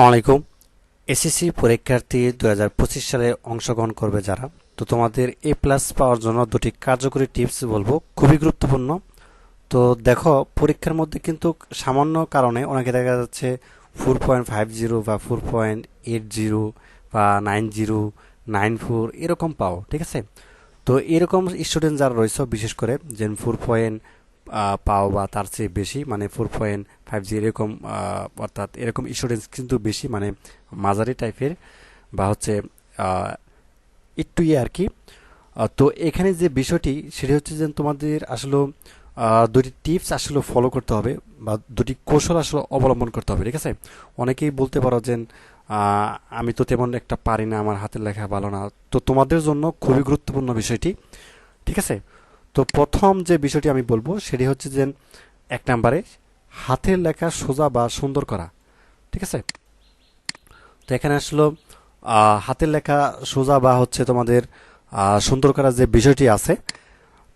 আলাইকুম। এসএসসি পরীক্ষার্থী দু হাজার পঁচিশ সালে অংশগ্রহণ করবে যারা। তো তোমাদের এ প্লাস পাওয়ার জন্য দুটি কার্যকরী টিপস বলব। খুবই গুরুত্বপূর্ণ। তো দেখো, পরীক্ষার মধ্যে কিন্তু সামান্য কারণে অনেকে দেখা যাচ্ছে ফোর পয়েন্ট ফাইভ জিরো বা ফোর পয়েন্ট এইট জিরো বা নাইন জিরো নাইন ফোর এরকম পাও, ঠিক আছে? তো এরকম স্টুডেন্ট যারা রয়েছে, বিশেষ করে যে ফোর পয়েন্ট পাও বা তার চেয়ে বেশি মানে ফোর পয়েন্ট ফাইভ জি এরকম অর্থাৎ এরকম স্টুডেন্টস কিন্তু বেশি মানে মাঝারি টাইপের বা হচ্ছে একটু ইয়ে আর কি। তো এখানে যে বিষয়টি, সেটি হচ্ছে যে তোমাদের আসলে দুটি টিপস আসলে ফলো করতে হবে বা দুটি কৌশল আসলে অবলম্বন করতে হবে, ঠিক আছে? অনেকেই বলতে পারো যে আমি তো তেমন একটা পারি না, আমার হাতের লেখা ভালো না। তো তোমাদের জন্য খুবই গুরুত্বপূর্ণ বিষয়টি, ঠিক আছে? তো প্রথম যে বিষয়টি আমি বলব, সেটি হচ্ছে যে এক নাম্বারে হাতের লেখা সোজা বা সুন্দর করা। ঠিক আছে? তো এখানে আসলো হাতের লেখা সোজা বা হচ্ছে তোমাদের সুন্দর করার যে বিষয়টি আছে,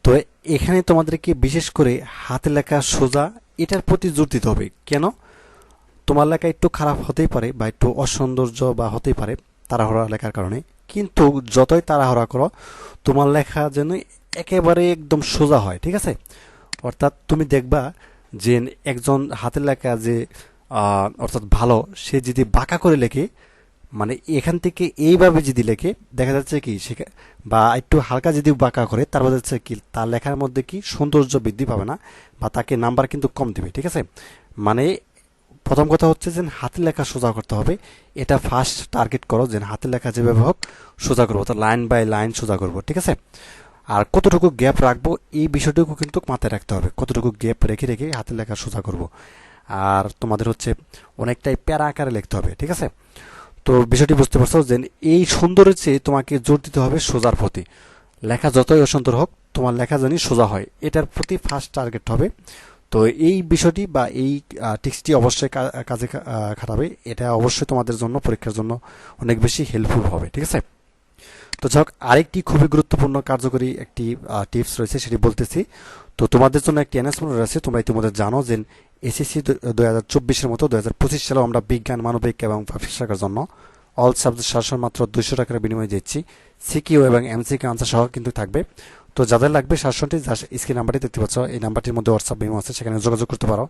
তো এখানে তোমাদেরকে বিশেষ করে হাতের লেখা সোজা, এটার প্রতি জোর দিতে হবে। কেন? তোমার লেখা একটু খারাপ হতেই পারে বা একটু অসৌন্দর্য বা হতেই পারে তাড়াহড়া লেখার কারণে। কিন্তু যতই তাড়াহড়া করো, তোমার লেখা যেন একেবারে একদম সোজা হয়, ঠিক আছে? অর্থাৎ তুমি দেখবা যে একজন হাতের লেখা যে অর্থাৎ ভালো, সে যদি বাঁকা করে লেখে মানে এখান থেকে এইভাবে যদি লেখে, দেখা যাচ্ছে কি সে বা একটু হালকা যদি বাঁকা করে তার বোঝা যাচ্ছে কি, তার লেখার মধ্যে কি সৌন্দর্য বৃদ্ধি পাবে না, বা তাকে নাম্বার কিন্তু কম দেবে, ঠিক আছে? মানে প্রথম কথা হচ্ছে যে হাতের লেখা সোজা করতে হবে। এটা ফার্স্ট টার্গেট করো যে হাতের লেখা যেভাবে হোক, সোজা করব। অর্থাৎ লাইন বাই লাইন সোজা করব, ঠিক আছে? আর কতটুকু গ্যাপ রাখব, এই বিষয়টুকু কিন্তু মাথায় রাখতে হবে। কতটুকু গ্যাপ রেখে রেখে হাতের লেখা সোজা করব। আর তোমাদের হচ্ছে অনেকটাই প্যারা আকারে লিখতে হবে, ঠিক আছে? তো বিষয়টি বুঝতে পারছ যে এই সুন্দরের চেয়ে তোমাকে জোর দিতে হবে সোজার প্রতি। লেখা যতই অসুন্দর হোক, তোমার লেখা জানি সোজা হয়। এটার প্রতি ফার্স্ট টার্গেট হবে। তো এই বিষয়টি বা এই টিক্সটি অবশ্যই কাজে খাটাবে। এটা অবশ্যই তোমাদের জন্য, পরীক্ষার জন্য অনেক বেশি হেল্পফুল হবে, ঠিক আছে? তো যাক, আরেকটি খুবই গুরুত্বপূর্ণ কার্যকরী একটি টিপস রয়েছে, সেটি বলতেছি। তো তোমাদের জন্য একটি অ্যানাউন্সমেন্ট রয়েছে, তোমরা ইতিমধ্যে জানো যে এসএসসি দু হাজার চব্বিশের মতো দু হাজার পঁচিশ সালেও আমরা বিজ্ঞান, মানবিক এবং শাখার জন্য অল সাবজেক্ট শাসন মাত্র দুইশো টাকার বিনিময়ে দিচ্ছি। সিকিউ এবং এমসিকিউ আনসার সহ কিন্তু থাকবে। তো যাদের লাগবে শাসনটি স্ক্রিন নাম্বারটি দেখতে পাচ্ছ, এই নাম্বারটির মধ্যে হোয়াটসঅ্যাপ মেমো আছে, সেখানে যোগাযোগ করতে পারো।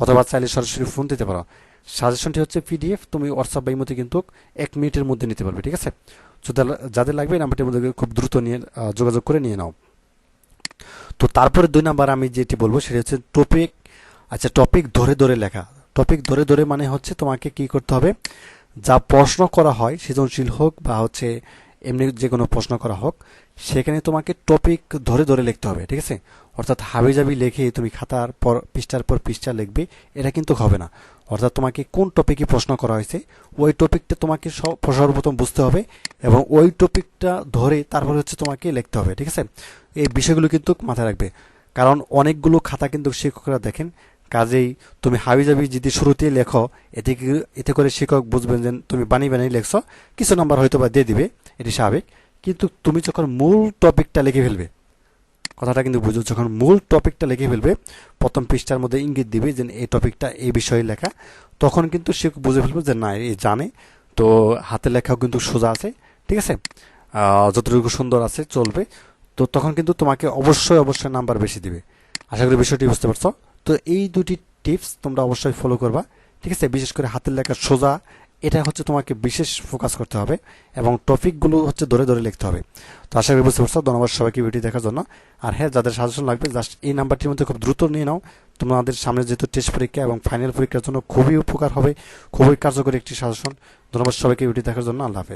অথবা চাইলে সরাসরি ফোন দিতে পারো। সাজেশনটি হচ্ছে পিডিএফ তুমি হোয়াটসঅ্যাপ মেমোতে কিন্তু এক মিনিটের মধ্যে নিতে পারবে, ঠিক আছে? যাদের- যাদের লাগবে এই নাম্বারটির মধ্যে খুব দ্রুত নিয়ে যোগাযোগ করে নিয়ে নাও। তো তারপরে দুই নাম্বার আমি যেটি বলব, সেটি হচ্ছে টপিক আচ্ছা টপিক ধরে ধরে লেখা। টপিক ধরে ধরে মানে হচ্ছে তোমাকে কি করতে হবে? যা প্রশ্ন করা হয়, সৃজনশীল হোক বা হচ্ছে এমনি যে কোনো প্রশ্ন করা হোক সেখানে তোমাকে টপিক ধরে ধরে লিখতে হবে, ঠিক আছে? অর্থাৎ হাবিজাবি লিখে তুমি খাতার পর, পৃষ্ঠার পর পৃষ্ঠা লিখবে, এটা কিন্তু হবে না। অর্থাৎ তোমাকে কোন টপিকে প্রশ্ন করা হয়েছে, ওই টপিকটা তোমাকে সর্বপ্রথম বুঝতে হবে এবং ওই টপিকটা ধরে তারপরে হচ্ছে তোমাকে লিখতে হবে, ঠিক আছে? এই বিষয়গুলো কিন্তু মাথায় রাখবে। কারণ অনেকগুলো খাতা কিন্তু শিক্ষকরা দেখেন, কাজেই তুমি হাবিজাবি যদি শুরুতেই লেখো, এতে এতে করে শিক্ষক বুঝবেন যে তুমি বানিয়ে বানিয়ে লেখছো, কিছু নাম্বার হয়তো বা দিয়ে দিবে, এটি স্বাভাবিক। কিন্তু তুমি যখন মূল টপিকটা লিখে ফেলবে, কথাটা কিন্তু বুঝো, যখন মূল টপিকটা লিখে ফেলবে, প্রথম পৃষ্ঠার মধ্যে ইঙ্গিত দিবে যে এই টপিকটা এই বিষয়ে লেখা, তখন কিন্তু সে বুঝে ফেলবে যে না, এ জানে। তো হাতে লেখাও কিন্তু সোজা আছে, ঠিক আছে? যতটুকু সুন্দর আছে, চলবে। তো তখন কিন্তু তোমাকে অবশ্যই অবশ্যই নাম্বার বেশি দিবে। আশা করি বিষয়টি বুঝতে পারছ? তো এই দুটি টিপস তোমরা অবশ্যই ফলো করবা, ঠিক আছে? বিশেষ করে হাতের লেখা সোজা এটা হচ্ছে তোমাকে বিশেষ ফোকাস করতে হবে এবং টপিকগুলো হচ্ছে ধরে ধরে লিখতে হবে। তো আশা করি বুঝতে পারছ, ধন্যবাদ সবাইকে ভিডিও দেখার জন্য। আর হ্যাঁ যাদের সাজেশন লাগবে জাস্ট এই নাম্বারটির মধ্যে খুব দ্রুত নিয়ে নাও। তোমাদের সামনে যেহেতু টেস্ট পরীক্ষা এবং ফাইনাল পরীক্ষার জন্য খুবই উপকার হবে, খুবই কার্যকরী একটি সাজেশন ধন্যবাদ সবাইকে ভিডিও দেখার জন্য, আল্লাহ